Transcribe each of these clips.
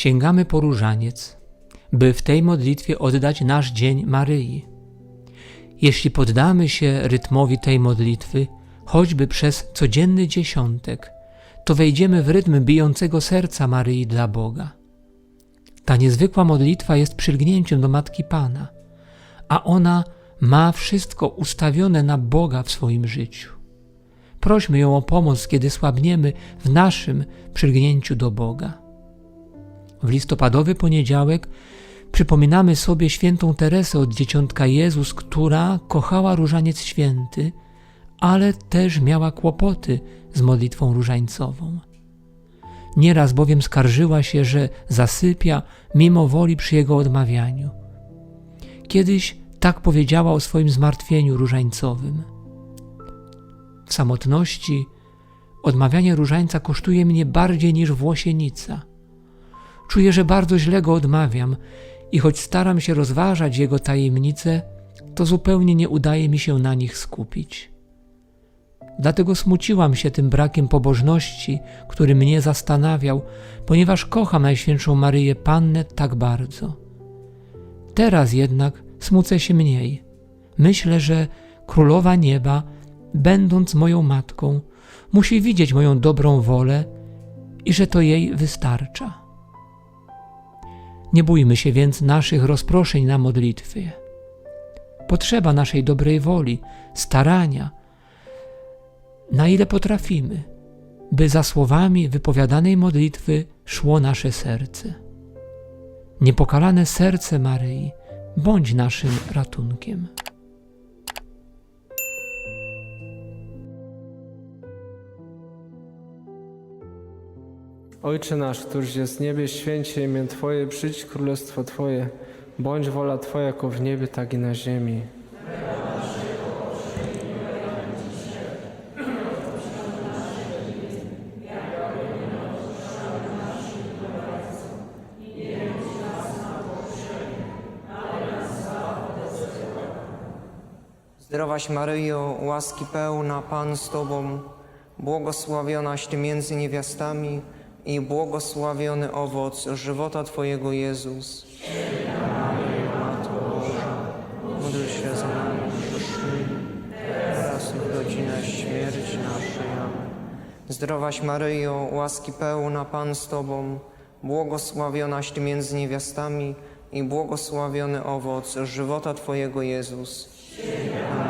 sięgamy po różaniec, by w tej modlitwie oddać nasz dzień Maryi. Jeśli poddamy się rytmowi tej modlitwy, choćby przez codzienny dziesiątek, to wejdziemy w rytm bijącego serca Maryi dla Boga. Ta niezwykła modlitwa jest przylgnięciem do Matki Pana, a ona ma wszystko ustawione na Boga w swoim życiu. Prośmy ją o pomoc, kiedy słabniemy w naszym przylgnięciu do Boga. W listopadowy poniedziałek przypominamy sobie świętą Teresę od Dzieciątka Jezus, która kochała różaniec święty, ale też miała kłopoty z modlitwą różańcową. Nieraz bowiem skarżyła się, że zasypia mimo woli przy jego odmawianiu. Kiedyś tak powiedziała o swoim zmartwieniu różańcowym. W samotności odmawianie różańca kosztuje mnie bardziej niż włosienica. Czuję, że bardzo źle go odmawiam i choć staram się rozważać jego tajemnice, to zupełnie nie udaje mi się na nich skupić. Dlatego smuciłam się tym brakiem pobożności, który mnie zastanawiał, ponieważ kocham Najświętszą Maryję Pannę tak bardzo. Teraz jednak smucę się mniej. Myślę, że Królowa Nieba, będąc moją matką, musi widzieć moją dobrą wolę i że to jej wystarcza. Nie bójmy się więc naszych rozproszeń na modlitwie. Potrzeba naszej dobrej woli, starania, na ile potrafimy, by za słowami wypowiadanej modlitwy szło nasze serce. Niepokalane serce Maryi, bądź naszym ratunkiem. Ojcze nasz, któryś jest w niebie, święcie imię Twoje, przyjdź królestwo Twoje, bądź wola Twoja jako w niebie, tak i na ziemi. Zdrowaś Maryjo, łaski pełna, Pan z Tobą, błogosławionaś Ty między niewiastami i błogosławiony owoc żywota Twojego Jezus. Módl się za nami teraz i w godzinę śmierci naszej. Amen. Zdrowaś Maryjo, łaski pełna, Pan z Tobą, błogosławionaś Ty między niewiastami i błogosławiony owoc żywota Twojego Jezus. Maryjo,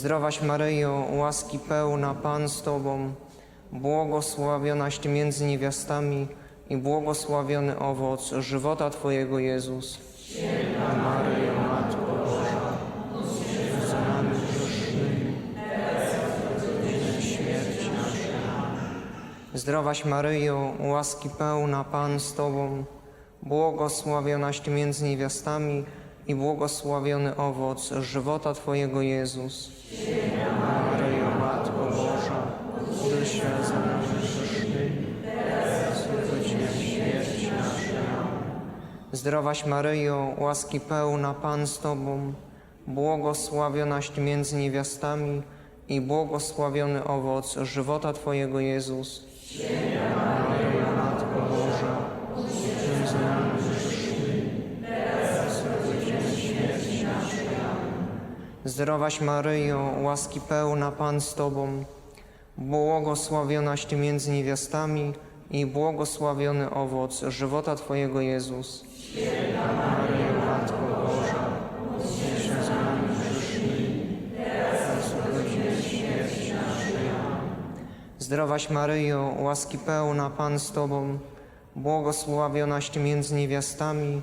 Zdrowaś Maryjo, łaski pełna, Pan z Tobą, błogosławionaś Ty między niewiastami i błogosławiony owoc żywota Twojego Jezus. Maryjo, Matko Boża, za nami grzesznymi, teraz i śmierci naszej. Zdrowaś Maryjo, łaski pełna, Pan z Tobą, błogosławionaś Ty między niewiastami i błogosławiony owoc żywota Twojego Jezus. Maryjo, Matko Boża, módl się za nami teraz śmierci. Zdrowaś Maryjo, łaski pełna, Pan z Tobą, błogosławionaś między niewiastami i błogosławiony owoc żywota Twojego Jezus. Zdrowaś Maryjo, łaski pełna, Pan z Tobą, błogosławionaś Ty między niewiastami i błogosławiony owoc żywota Twojego Jezus. Maryjo, Matko Boża, módl za nami grzesznymi, teraz i w godzinę śmierci naszej. Amen. Zdrowaś Maryjo, łaski pełna, Pan z Tobą, błogosławionaś Ty między niewiastami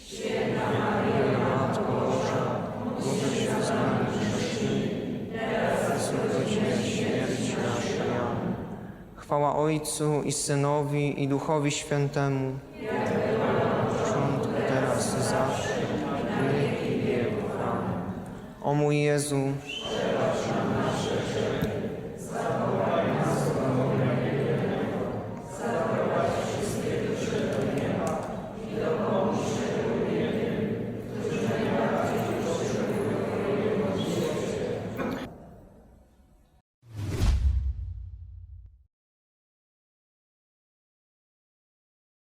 Chwała Ojcu i Synowi i Duchowi Świętemu. Początku, teraz i zawsze. O mój Jezu,